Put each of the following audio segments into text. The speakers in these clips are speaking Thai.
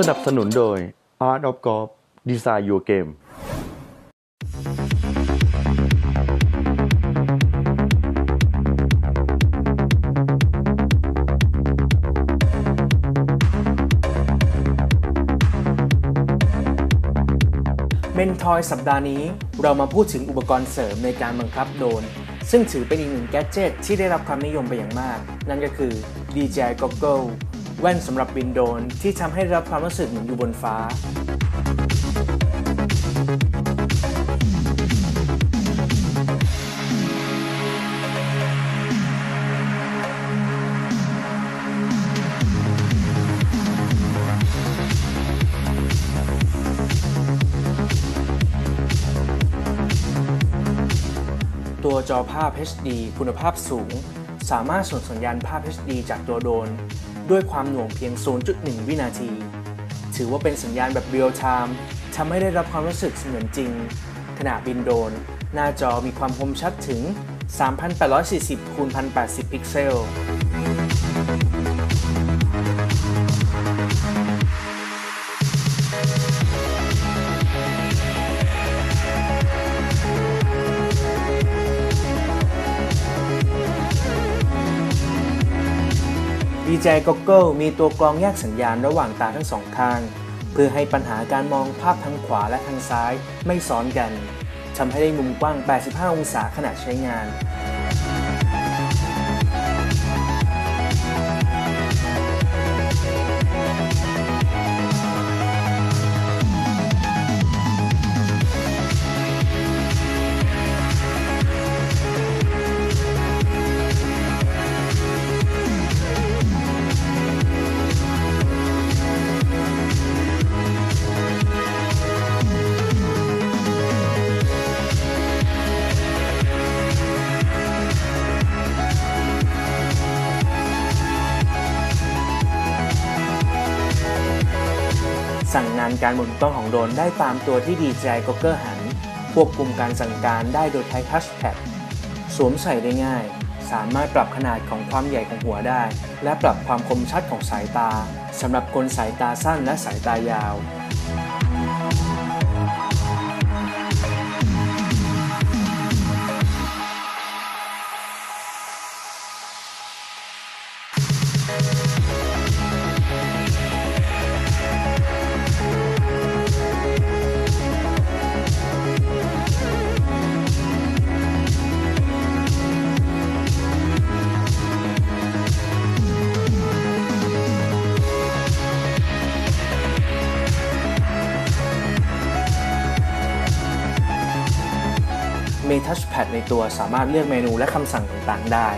สนับสนุนโดย Art of Golf Design Your Game เมนทอยสัปดาห์นี้เรามาพูดถึงอุปกรณ์เสริมในการบังคับโดรนซึ่งถือเป็นอีกหนึ่งแกดเจิตที่ได้รับความนิยมไปอย่างมาก นั่นก็คือ DJI Goggle แว่นสำหรับบินโดรนที่ทำให้รับความรู้สึกเหมือนอยู่บนฟ้า ตัวจอภาพ HD คุณภาพสูง สามารถส่งสัญญาณภาพ HD จากตัวโดรน ด้วยความหน่วงเพียง 0.1 วินาที ถือว่าเป็นสัญญาณแบบเรียลไทม์ทำให้ได้รับความรู้สึกเสมือนจริง ขณะบินโดรนหน้าจอมีความคมชัดถึง 3,840 คูณ 1,080 พิกเซล DJI Goggle มีตัวกรองแยกสัญญาณระหว่างตาทั้งสองข้าง เพื่อให้ปัญหาการมองภาพทางขวาและทางซ้ายไม่ซ้อนกันทำให้ได้มุมกว้าง 85 องศาขณะใช้งาน สั่งงานการหมุนกล้องของโดรนได้ตามตัวที่ DJI Goggle หัน ควบคุมการสั่งการได้โดยใช้ทัชแพดสวมใส่ได้ง่าย สามารถปรับขนาดของความใหญ่ของหัวได้ และปรับความคมชัดของสายตาสำหรับคนสายตาสั้นและสายตายาว ทัชแพดในตัวสามารถเลือกเมนูและคำสั่งต่างๆ ได้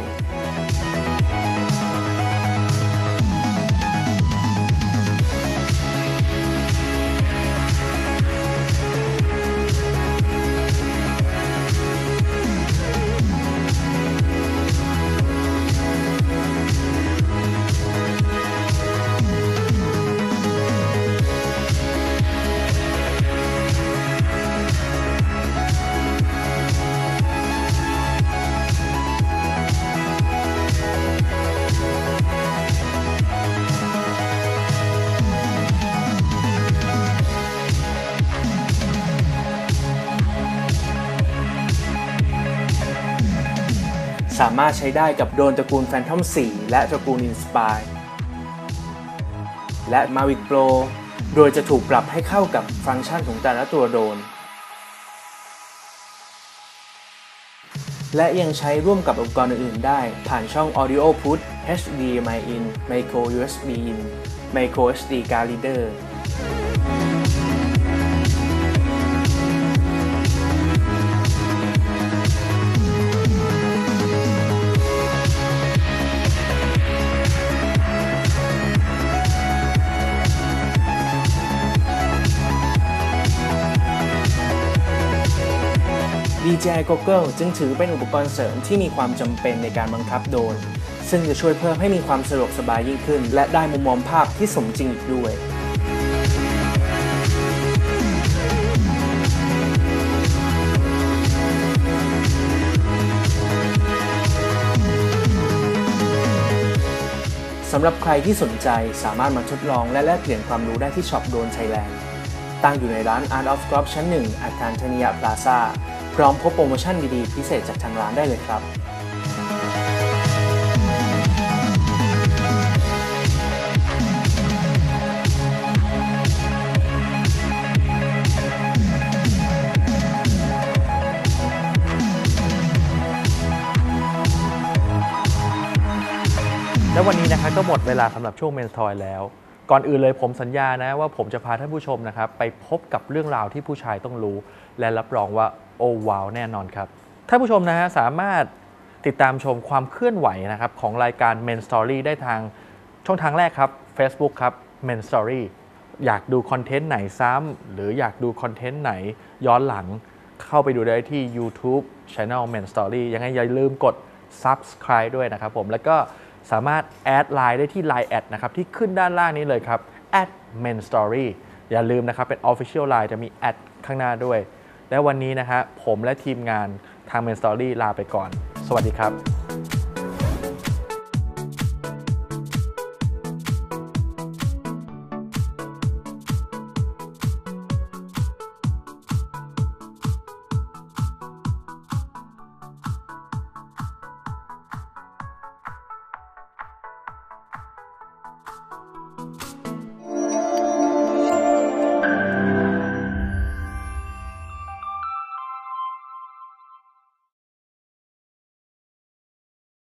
สามารถใช้ได้กับโดรนตระกูล Phantom 4 และตระกูล Inspire และ Mavic Pro โดยจะถูกปรับให้เข้ากับฟังก์ชันของแต่ละตัวโดรนและยังใช้ร่วมกับอุปกรณ์อื่นๆได้ ผ่านช่อง Audio Put HDMI in Micro USB in Micro SD Card Reader DJI Goggle จึงถือเป็นอุปกรณ์เสริมที่มีความจำเป็นในการบังคับโดรนซึ่งจะช่วยเพิ่มให้มีความสะดวกสบายยิ่งขึ้น และได้มุมมองภาพที่สมจริงอีกด้วยสำหรับใครที่สนใจสามารถมาทดลองและแลกเปลี่ยนความรู้ได้ที่ช็อปโดนไทยแลนด์ตั้งอยู่ในร้าน Art of Golf ชั้น 1 อาคารธนิยาพลาซ่า พร้อมพบโปรโมชั่นดีๆ พิเศษจากทางร้านได้เลยครับ และวันนี้นะครับก็หมดเวลาสำหรับช่วงเมนทอยแล้ว ก่อนอื่นเลยผมสัญญานะว่าผมจะพาท่านผู้ชมนะครับ ไปพบกับเรื่องราวที่ผู้ชายต้องรู้ และรับรองว่าโอ้ว้าวแน่นอนครับท่านผู้ชมนะฮะสามารถติดตามชมความเคลื่อนไหวนะครับของรายการ Men Story ได้ทางช่องทางแรกครับ Facebook ครับ Men Story อยากดูคอนเทนต์ไหนซ้ำหรืออยากดูคอนเทนต์ไหนย้อนหลังเข้าไปดูได้ที่ YouTube Channel Men Story ยังไงอย่าลืมกด Subscribe ด้วยนะครับผมแล้วก็ สามารถแอดไลน์ได้ที่ Line แอดนะครับที่ขึ้นด้านล่างนี้เลยครับ at men story อย่าลืมนะครับเป็น Official Line จะมีแอดข้างหน้าด้วย และวันนี้นะฮะผมและทีมงานทาง Men Story ลาไปก่อน สวัสดีครับ